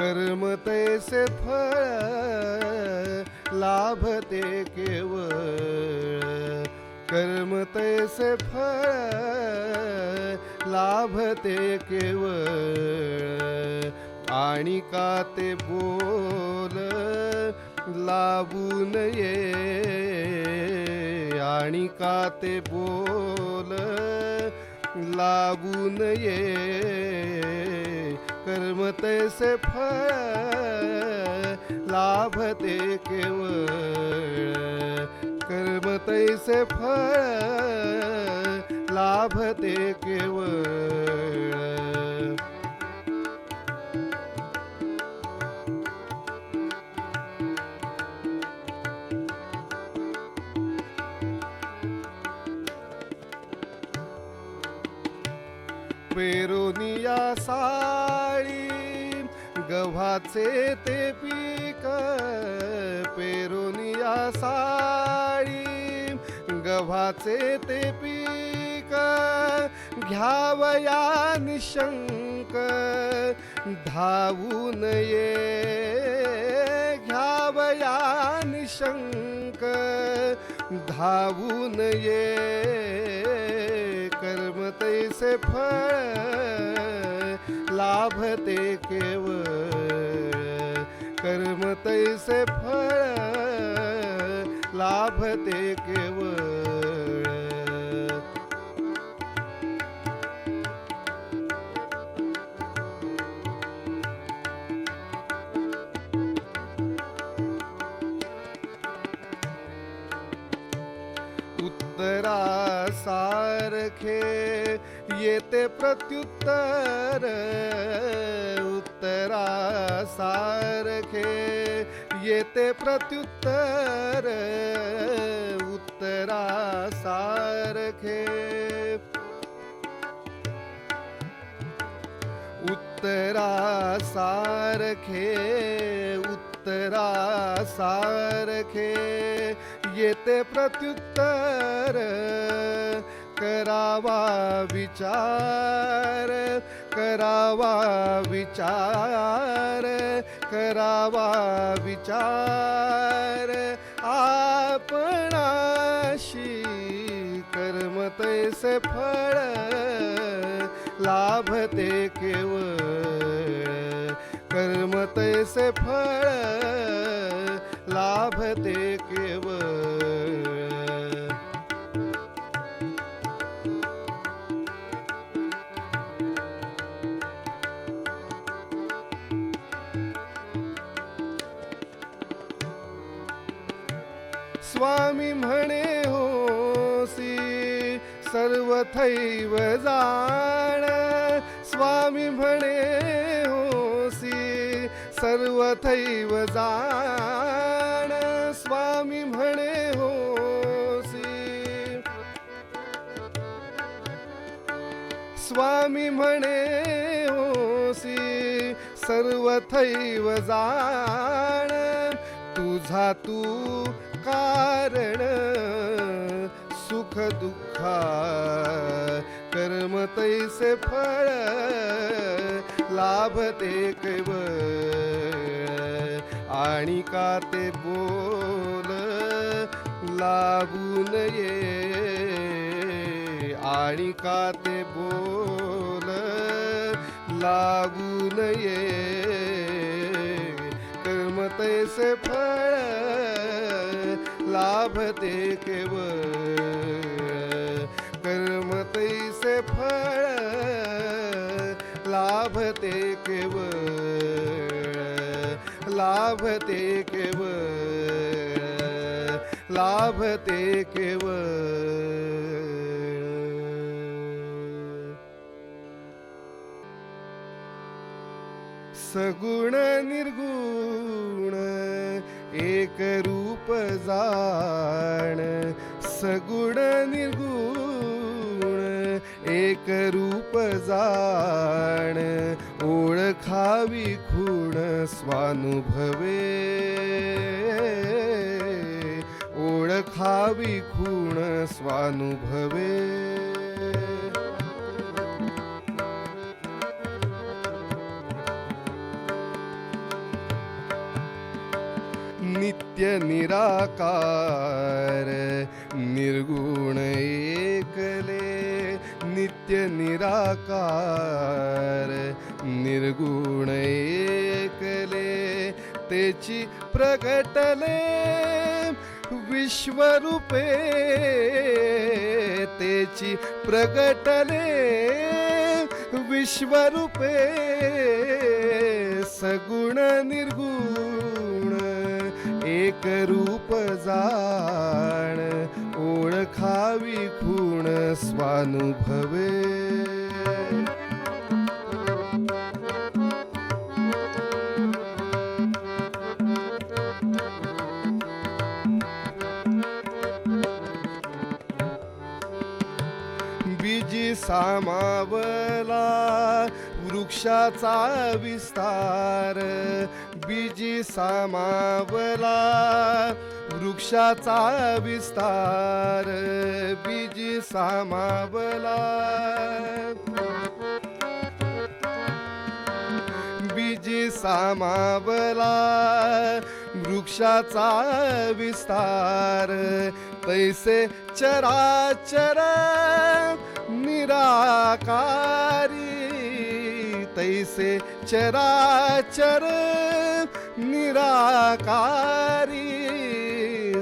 कर्म तैसे फळ लाभते केवळ. कर्म तैसे फळ लाभते केवळ. आणि का ते बोल लाभू नये. आणि का ते बोल लागू नये. कर्म तैसे फळ लाभते केवळ कर्म तैसे फळ लाभते केवळ पेरोनिया साळी गव्हाचे ते पीक पेरोनिया साळी. गव्हाचे ते पीक घ्यावया निशंक. धावू नये घ्यावया निशंक. धावू नये कर्म तैसे लाभ ते केवळ कर्म तैसे फळ लाभते केवळ उत्तरा सारखे ये ते प्रत्युत्तर उत्तरा सारखे ये ते प्रत्युत्तर उत्तरा सारखे उत्तरा सारखे उत्तरा सारखे येते प्रत्युत्तर. करावा विचार करावा विचार करावा विचार. आपणाशी कर्म तैसे फळ लाभते केवळ. कर्म तैसे फळ लाभते केवळ स्वामी म्हणे होसी सर्वथैव जाण. स्वामी म्हणे होसी सर्वथैव जाण. स्वामी म्हणे होसी सर्वथैव जाण तुझा तू कारण सुख दुःखा कर्म तैसे फळ लाभते केवळ आणि का ते बोल लाभून नये. आणि का ते बोल? लागू नये. कर्म तैसे फळ लाभते केवळ. कर्म तैसे फळ लाभते केवळ. लाभते केवळ. लाभते केवळ. गुण निर्गुण एक रूप जाण. सगुण निर्गुण एक रूप जाण. ओळखावी खूण स्वानुभवे. ओळखावी खूण स्वानुभवे. नित्य निराकार निर्गुण एकले नित्य निराकार निर्गुण एकले तेची प्रगटले विश्वरूपे तेची प्रगटले विश्वरूपे सगुण निर्गुण एक रूप जाण ओळखावी खूण स्वानुभवे. बीजी सामावला वृक्षाचा विस्तार बीजी सामावला वृक्षाचा विस्तार. बीजी सामावला. बीजी सामावला वृक्षाचा विस्तार. तैसे चराचर निराकारी. तैसे चराचर निराकारी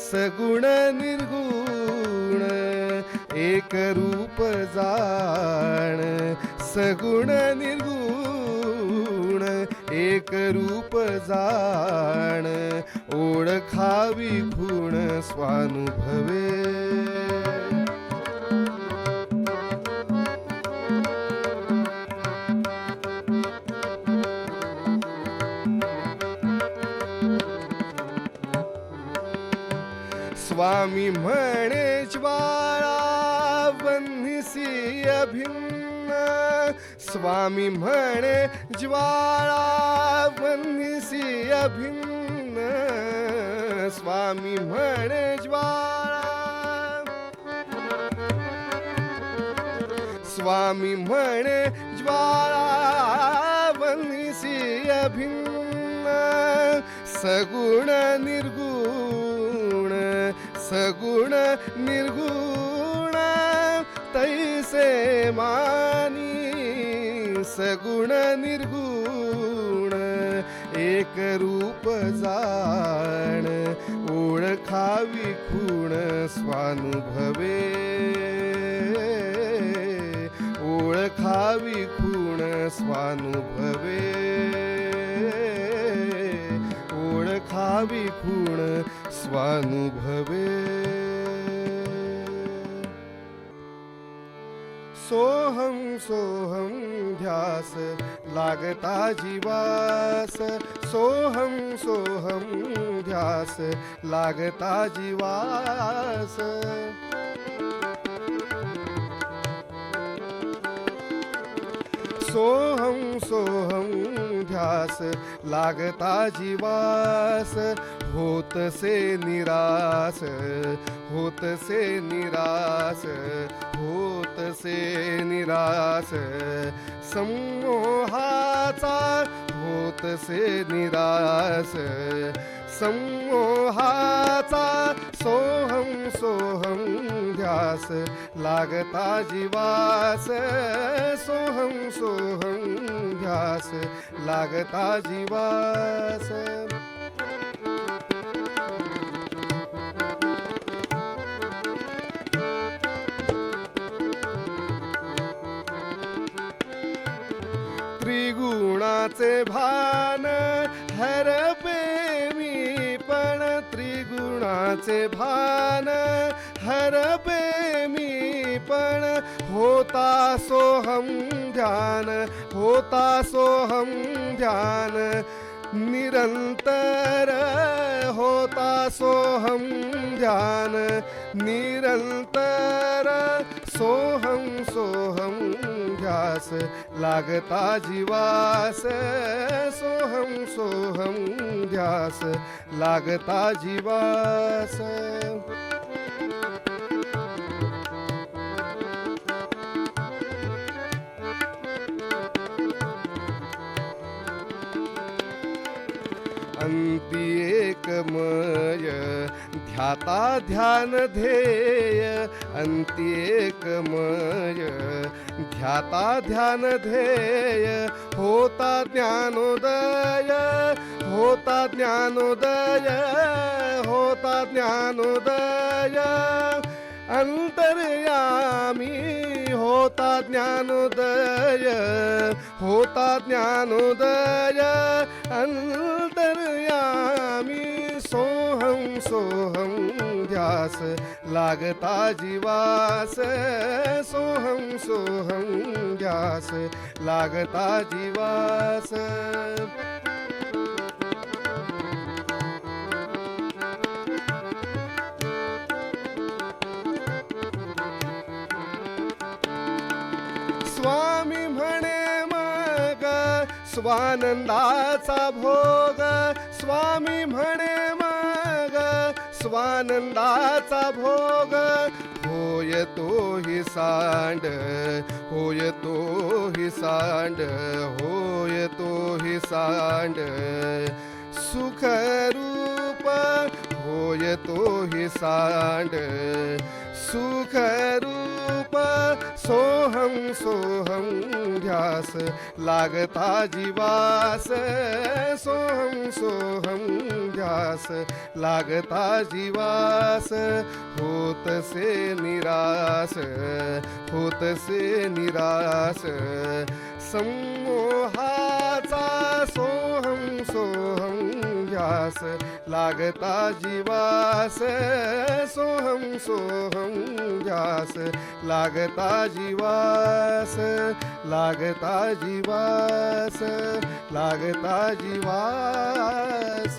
सगुण निर्गुण एक रूप जाण सगुण निर्गुण एक रूप जाण ओळखावी गुण स्वानुभवे स्वामी म्हणे ज्वाळा वन्निसी अभिन्न. स्वामी म्हणे ज्वाळा वन्निसी अभिन्न. स्वामी म्हणे ज्वाळा स्वामी म्हणे ज्वाळा वन्निसी अभिन्न. सगुण निर्गुण सगुण निर्गुण तैसे मानी सगुण निर्गुण एक रूप जाण ओळखावी खूण स्वानुभवे. ओळखावी खूण स्वानुभवे. विखूण स्वानुभवे. सोहम सोहम ध्यास लागता जीवास. सोहम सोहम ध्यास लागता जीवास. सोहम सोहम ध्यास लागता जीवास होत से निरास होत से निरास होत से निरास. समोहाचा होत से निरास. संमोहाचा सोहम सोहम ध्यास लागता जीवास सोहम सोहम ध्यास लागता जीवास. त्रिगुणाचे भा त्रिगुणाचे भान हरबे मी पण होता सोहम ध्यान होता सोहम ध्यान. निरंतर होता सोहम ध्यान निरंतर सोहम सोहम ध्यास लागता जीवास सोहम सोहम ध्यास लागता जीवास। अंती एकमय ध्याता ध्यान ध्येय अंती मय ध्याता ध्यान ध्येय होता ज्ञानोदय होता ज्ञानोदय होता ज्ञानोदय। अंतर्यामी होता ज्ञानोदय होता ज्ञानोदय। अंतर्यामी सोहम सोहं ध्यास लागता जीवास। सोहम सोहं ध्यास लागता जीवास। स्वानंदाचा भोग. स्वामी म्हणे मग स्वानंदाचा भोग. होय तोही सांड होय तोही सांड होय तो ही सांड. सुखरूप होय तो हि सांड. सुखरूप सोहम सोहम ध्यास लागता जीवास. सोहम सोहम ध्यास लागता जीवास. होत से निरास होत से निरास. समोहाचा सोहम सोहम ध्यास लागता जीवास. सोहम सोहम ध्यास लागता जीवास लागता जीवास लागता जीवास.